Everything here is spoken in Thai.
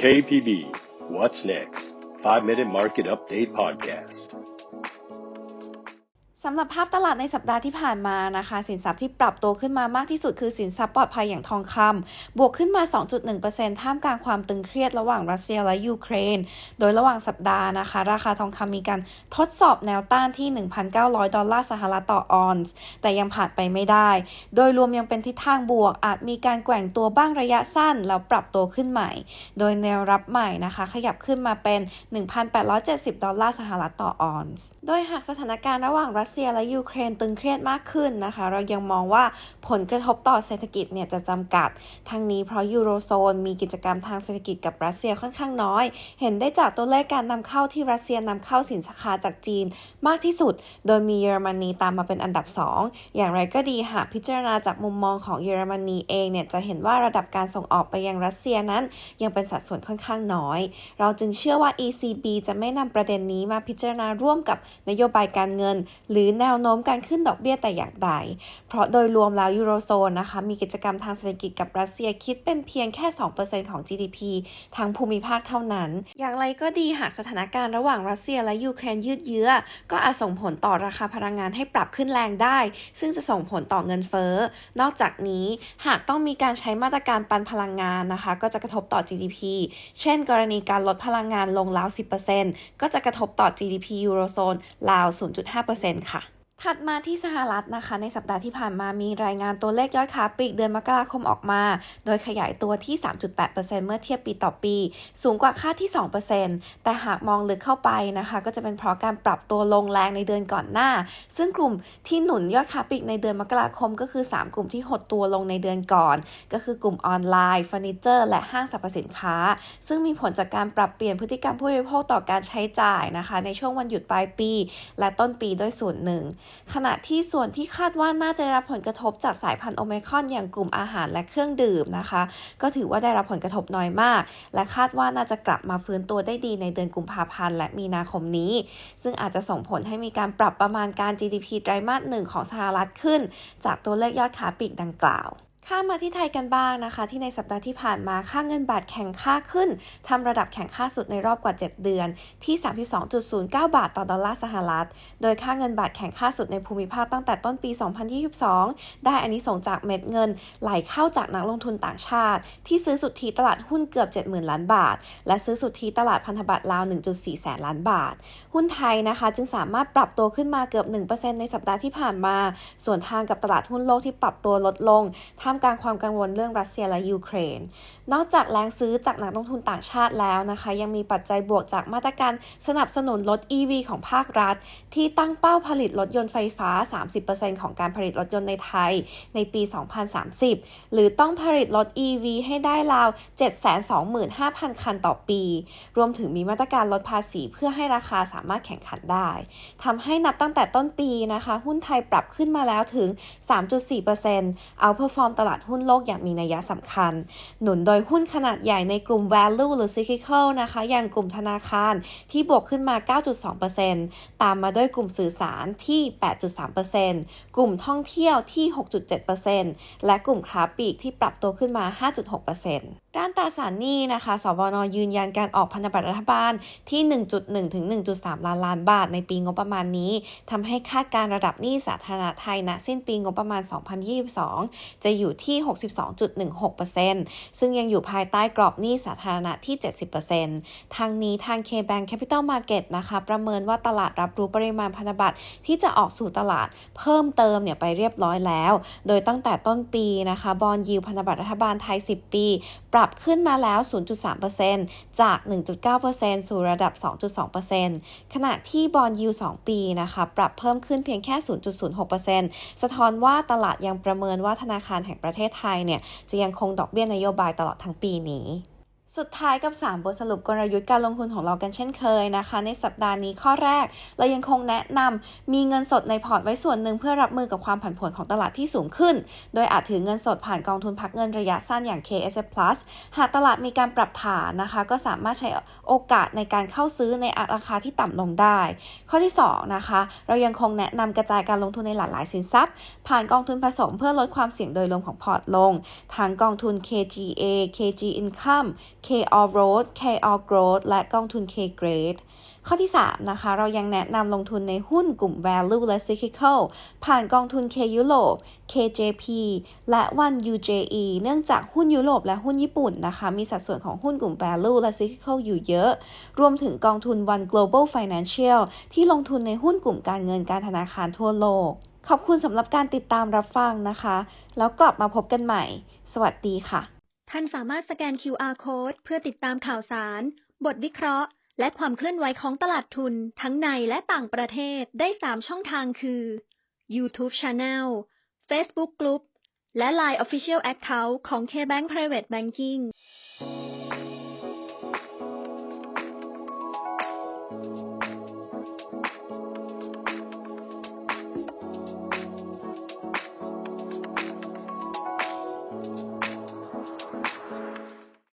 KPB What's Next? 5 Minute Market Update Podcast สำหรับภาพตลาดในสัปดาห์ที่ผ่านมานะคะ สินทรัพย์ที่ปรับตัวขึ้นมามากที่สุดคือสินทรัพย์ปลอดภัยอย่างทองคำบวกขึ้นมา 2.1%ท่ามกลางความตึงเครียดระหว่างรัสเซียและยูเครน โดยระหว่างสัปดาห์นะคะ ราคาทองคำมีการทดสอบแนวต้านที่ 1,900 ดอลลาร์สหรัฐต่อออนซ์แต่ยังผ่านไปไม่ได้ โดยรวมยังเป็นทิศทางบวก อาจมีการแกว่งตัวบ้างระยะสั้นแล้วปรับตัวขึ้นใหม่ โดยแนวรับใหม่นะคะ ขยับขึ้นมาเป็น 1,870 ดอลลาร์สหรัฐต่อออนซ์โดยหากสถานการณ์ระหว่างรัสสเซียและยูเครนตึงเครียดมากขึ้นนะคะ เรายังมองว่าผลกระทบต่อเศรษฐกิจเนี่ยจะจำกัด ทั้งนี้เพราะยูโรโซนมีกิจกรรมทางเศรษฐกิจกับรัสเซียค่อนข้างน้อย เห็นได้จากตัวเลขการนำเข้าที่รัสเซียนำเข้าสินค้าจากจีนมากที่สุด โดยมีเยอรมนีตามมาเป็นอันดับ 2 อย่างไรก็ดีหากพิจารณาจากมุมมองของเยอรมนีเองเนี่ยจะเห็นว่าระดับการส่งออกไปยังรัสเซียนั้น ยังเป็นสัดส่วนค่อนข้างน้อย เราจึงเชื่อว่า ECB จะไม่นำประเด็นนี้มาพิจารณาร่วมกับนโยบายการเงินหรืือแนวโน้มการขึ้นดอกเบี้ยแต่อย่างใด เพราะโดยรวมแล้วยูโรโซนนะคะมีกิจกรรมทางเศรษฐกิจกับรัสเซียคิดเป็นเพียงแค่ 2%ของ GDP ทางภูมิภาคเท่านั้น อย่างไรก็ดีหากสถานการณ์ระหว่างรัสเซียและยูเครนยืดเยื้อ ก็อาจส่งผลต่อราคาพลังงานให้ปรับขึ้นแรงได้ ซึ่งจะส่งผลต่อเงินเฟ้อ นอกจากนี้หากต้องมีการใช้มาตรการปันพลังงานนะคะ ก็จะกระทบต่อ GDP เช่น กรณีการลดพลังงานลงราว 10%ก็จะกระทบต่อ GDP ยูโรโซนราว 0.5%ค่ะค่ะ ถัดมาที่สหรัฐนะคะ ในสัปดาห์ที่ผ่านมามีรายงานตัวเลขยอดค้าปลีกเดือนมกราคมออกมา โดยขยายตัวที่ 3.8%เมื่อเทียบปีต่อปี สูงกว่าคาดที่ 2%แต่หากมองลึกเข้าไปนะคะ ก็จะเป็นเพราะการปรับตัวลงแรงในเดือนก่อนหน้า ซึ่งกลุ่มที่หนุนยอดค้าปลีกในเดือนมกราคม ก็คือ 3 กลุ่มที่หดตัวลงในเดือนก่อน ก็คือกลุ่มออนไลน์เฟอร์นิเจอร์ และห้างสรรพสินค้า ซึ่งมีผลจากการปรับเปลี่ยนพฤติกรรมผู้บริโภคต่อการใช้จ่ายนะคะ ในช่วงวันหยุดปลายปี และต้นปีด้วยส่วนหนึ่งขณะที่ส่วนที่คาดว่าน่าจะได้รับผลกระทบจากสายพันธุ์โอเมครอนอย่างกลุ่มอาหารและเครื่องดื่มนะคะ ก็ถือว่าได้รับผลกระทบน้อยมาก และคาดว่าน่าจะกลับมาฟื้นตัวได้ดีในเดือนกุมภาพันธ์และมีนาคมนี้ ซึ่งอาจจะส่งผลให้มีการปรับประมาณการ GDP ไตรมาสหนึ่งของสหรัฐขึ้น จากตัวเลขยอดค้าปลีกดังกล่าว ข้ามมาที่ไทยกันบ้างนะคะ ที่ในสัปดาห์ที่ผ่านมาค่าเงินบาทแข็งค่าขึ้นทำระดับแข็งค่าสุดในรอบกว่า 7 เดือน ที่ 32.09 บาทต่อดอลลาร์สหรัฐ โดยค่าเงินบาทแข็งค่าสุดในภูมิภาคตั้งแต่ต้นปี 2022 ได้อันนี้ส่งจากเม็ดเงินไหลเข้าจากนักลงทุนต่างชาติ ที่ซื้อสุทธิตลาดหุ้นเกือบ 70,000 ล้านบาท และซื้อสุทธิตลาดพันธบัตรราว 1.4 แสนล้านบาท หุ้นไทยนะคะ จึงสามารถปรับตัวขึ้นมาเกือบ 1%ในสัปดาห์ที่ผ่านมา ส่วนทางกับตลาดหุ้นโลกที่ปรับตัวลดลงทามกลางความกังวลเรื่องรัสเซียและยูเครน นอกจากแรงซื้อจากนักลงทุนต่างชาติแล้วนะคะ ยังมีปัจจัยบวกจากมาตรการสนับสนุนรถ EV ของภาครัฐ ที่ตั้งเป้าผลิตรถยนต์ไฟฟ้า 30%ของการผลิตรถยนต์ในไทยในปี 2030 หรือต้องผลิตรถ EV ให้ได้ราว 725,000 คันต่อปี รวมถึงมีมาตรการลดภาษีเพื่อให้ราคาสามารถแข่งขันได้ทำให้นับตั้งแต่ต้นปีนะคะ หุ้นไทยปรับขึ้นมาแล้วถึง 3.4%เอาเพอร์ฟอร์มตลาดหุ้นโลกอย่างมีนัยสำคัญ หนุนโดยหุ้นขนาดใหญ่ในกลุ่ม value หรือ cyclical นะคะ อย่างกลุ่มธนาคารที่บวกขึ้นมา 9.2%ตามมาด้วยกลุ่มสื่อสารที่ 8.3%กลุ่มท่องเที่ยวที่ 6.7%และกลุ่มค้าปลีกที่ปรับตัวขึ้นมา 5.6%ด้านตราสารหนี้นะคะ สวนยืนยันการออกพันธบัตรรัฐบาลที่ 1.1 ถึง 1.3 ล้านล้านบาทในปีงบประมาณนี้ทำให้คาดการระดับหนี้สาธารณะไทยณสิ้นปีงบประมาณ 2022 จะอยูู่่ที่ 62.16%ซึ่งยังอยู่ภายใต้กรอบหนี้สาธารณะที่ 70%ทางนี้ทาง K-Bank Capital Market นะคะ ประเมินว่าตลาดรับรู้ปริมาณพันธบัตรที่จะออกสู่ตลาดเพิ่มเติมเนี่ยไปเรียบร้อยแล้ว โดยตั้งแต่ต้นปีนะคะบอลยิวพันธบัตรรัฐบาลไทย 10 ปี ปรับขึ้นมาแล้ว 0.3%จาก 1.9%สู่ระดับ 2.2%ขณะที่บอลยิว2 ปีนะคะ ปรับเพิ่มขึ้นเพียงแค่ 0.06%สะท้อนว่าตลาดยังประเมินว่าธนาคารแห่งประเทศไทยเนี่ยจะยังคงดอกเบี้ยนโยบายตลอดทั้งปีนี้ สุดท้ายกับ 3 บทสรุปกลยุทธ์การลงทุนของเรากันเช่นเคยนะคะ ในสัปดาห์นี้ข้อแรก เรายังคงแนะนำมีเงินสดในพอร์ตไว้ส่วนหนึ่งเพื่อรับมือกับความผันผวนของตลาดที่สูงขึ้น โดยอาจถือเงินสดผ่านกองทุนพักเงินระยะสั้นอย่าง KSF Plus หากตลาดมีการปรับฐานนะคะ ก็สามารถใช้โอกาสในการเข้าซื้อในราคาที่ต่ำลงได้ ข้อที่2นะคะเรายังคงแนะนำกระจายการลงทุนในหลายสินทรัพย์ ผ่านกองทุนผสมเพื่อลดความเสี่ยงโดยรวมของพอร์ตลงทั้งกองทุน KGA KG Income K All Road K All Growth และกองทุน K Grade ข้อที่ 3 นะคะ เรายังแนะนำลงทุนในหุ้นกลุ่ม Value และ Cyclical ผ่านกองทุน K Europe KJP และ One UJE เนื่องจากหุ้นยุโรปและหุ้นญี่ปุ่นนะคะ มีสัดส่วนของหุ้นกลุ่ม Value และ Cyclical อยู่เยอะ รวมถึงกองทุน One Global Financial ที่ลงทุนในหุ้นกลุ่มการเงินการธนาคารทั่วโลก ขอบคุณสำหรับการติดตามรับฟังนะคะ แล้วกลับมาพบกันใหม่ สวัสดีค่ะ ท่านสามารถสแกน QR Code เพื่อติดตามข่าวสาร บทวิเคราะห์ และความเคลื่อนไหวของตลาดทุนทั้งในและต่างประเทศได้ 3 ช่องทางคือ YouTube Channel Facebook Group และ Line Official Account ของ KBank Private Banking